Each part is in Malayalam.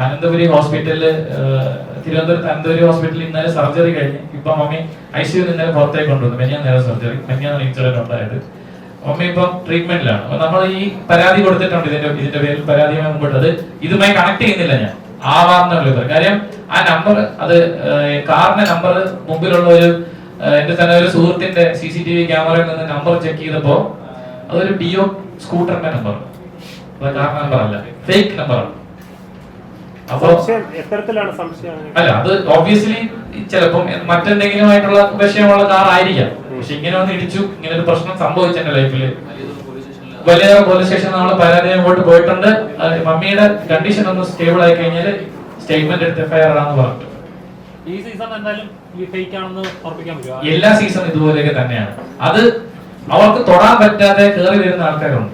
അനന്തപുരി ഹോസ്പിറ്റലിൽ ആ, തിരുവനന്തപുരത്ത് അനന്തപുരി ഹോസ്പിറ്റലിൽ ഇന്നലെ സർജറി കഴിഞ്ഞ്. ഇപ്പൊ മമ്മി ഐ സിയു ഇന്നലെ പുറത്തേക്ക് കൊണ്ടുവന്നു. മെനിയാ നേരം സർജറി. മെഞ്ഞാൻ ഇൻസിഡന്റ് ഉണ്ടായത്. മമ്മി ഇപ്പം ട്രീറ്റ്മെന്റിലാണ് നമ്മൾ ഈ പരാതി കൊടുത്തിട്ടുണ്ട് ഇതിന്റെ ഇതിന്റെ പേരിൽ പരാതിയുമായി മുമ്പിട്ടത് ഇതുമായി കണക്ട് ചെയ്യുന്നില്ല ഞാൻ. ആവാറിനുള്ള കാര്യം ആ നമ്പർ അത് കാറിന്റെ നമ്പർ മുമ്പിലുള്ള ഒരു എന്റെ തന്നെ ഒരു സുഹൃത്തിന്റെ സി സി ടി വി ക്യാമറയിൽ നിന്ന് നമ്പർ ചെക്ക് ചെയ്തപ്പോ അതൊരു ഡിയോ സ്കൂട്ടറിന്റെ നമ്പർ കാർ നമ്പർ അല്ല. ഫേക്ക് നമ്പറാണ് അല്ല അത് ഓബിയസ്ലി ചിലപ്പം മറ്റെന്തെങ്കിലും ആയിട്ടുള്ള വിഷയമുള്ള കാർ ആയിരിക്കാം. പക്ഷെ ഇങ്ങനെ ഒന്ന് ഇടിച്ചു ഇങ്ങനെ ഒരു പ്രശ്നം സംഭവിച്ചു എന്റെ ലൈഫിൽ വലിയ പോലീസ് സ്റ്റേഷൻ നമ്മൾ പരാതി അങ്ങോട്ട് പോയിട്ടുണ്ട്. മമ്മിയുടെ കണ്ടീഷൻ ഒന്ന് സ്റ്റേബിൾ ആയി കഴിഞ്ഞാൽ സ്റ്റേറ്റ്മെന്റ് എടുത്ത് എഫ്ഐആർ ആണെന്ന് പറഞ്ഞു ഈ സീസൺ എന്തായാലും ഫേക്ക് ആണെന്ന് ഉറപ്പിക്കാൻ പറ്റുമോ എല്ലാ സീസണും ഇതുപോലെയൊക്കെ തന്നെയാണ്. അത് അവർക്ക് തൊടാൻ പറ്റാതെ കയറി വരുന്ന ആൾക്കാരുണ്ട്.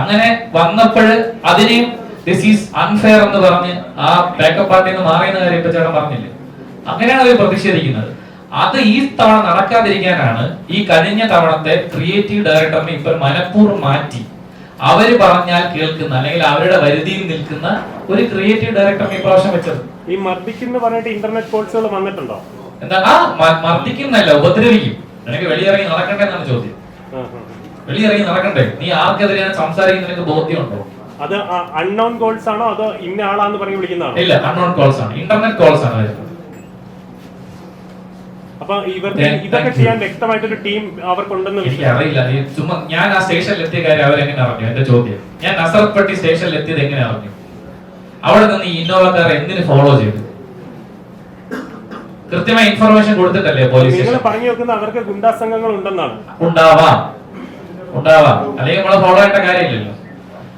അങ്ങനെ വന്നപ്പോൾ അതിനെയും ദിസ് ഈസ് അൺഫെയർ എന്ന് പറഞ്ഞ് ആ ബാക്കപ്പ് പാർട്ടിയിൽ നിന്ന് മാറിയെന്ന കാര്യം ഇപ്പൊ ചേട്ടൻ പറഞ്ഞില്ലേ? അങ്ങനെയാണ് അവർ പ്രതിഷേധിക്കുന്നത്. അത് ഈ തവണ നടക്കാതിരിക്കാനാണ് ഈ കഴിഞ്ഞ തവണത്തെ ക്രിയേറ്റീവ് ഡയറക്ടറിനെ ഇപ്പൊ മനഃപൂർവം മാറ്റി. അവർ പറഞ്ഞാൽ കേൾക്കുന്ന അല്ലെങ്കിൽ അവരുടെ പരിധിയിൽ നിൽക്കുന്ന ഒരു ക്രിയേറ്റീവ് ഡയറക്ടറിനെ ഇപ്രാവശ്യം വെച്ചത്. ഈ മർദ്ദിക്കുന്ന പറഞ്ഞിട്ട് ഇന്റർനെറ്റ് കോഴ്സുകൾ വന്നിട്ടുണ്ടോ? എന്താ ആ മർദ്ദിക്കുന്നല്ല ഉപദ്രവിക്കും. നിനക്ക് വെളിയിറങ്ങി നടക്കണ്ടേ എന്നാണ് ചോദ്യം. വെളിയിറങ്ങി നടക്കണ്ടേ? നീ ആർക്കെതിരെയാണ് സംസാരിക്കുന്നതിന് നിനക്ക് ബോധ്യമുണ്ടോ? അത് അൺനോൺ കോൾസ് ആണോ അതോ ഇന്ന ആളാന്ന് പറഞ്ഞ് വിളിക്കുന്നതാണോ? ഇല്ല അൺനോൺ കോൾസ് ആണ്. ഇന്റർനെറ്റ് കോൾസ് ആണ് അപ്പൊ ഇവർക്ക് ഇതൊക്കെ ചെയ്യാൻ വ്യക്തമായിട്ടൊരു ടീം അവർക്കുണ്ടെന്ന്. അറിയില്ല. ചുമ്മാ ഞാൻ ആ സ്റ്റേഷനിൽ എത്തിയ കാര്യം അവരെങ്ങനെ അറിഞ്ഞു? എന്റെ ചോദ്യം. ഞാൻ നസറത്പട്ടി സ്റ്റേഷനിൽ എത്തിയത് എങ്ങനെ അറിഞ്ഞു? അവിടെ നിന്ന് ഈ ഇന്നോവക്കാർ എന്തിനു ഫോളോ ചെയ്തു? കൃത്യമായ ഇൻഫർമേഷൻ കൊടുത്തിട്ടല്ലേ പോലീസ് നിങ്ങൾ പറഞ്ഞു വെക്കുന്ന അവർക്ക് ഗുണ്ടാ സംഘങ്ങൾ ഉണ്ടെന്നാണ് ഉണ്ടാവാം. ഉണ്ടാവാം. അല്ലെങ്കിൽ നമ്മളെ ഫോളോ ചെയ്യേണ്ട കാര്യമില്ലല്ലോ.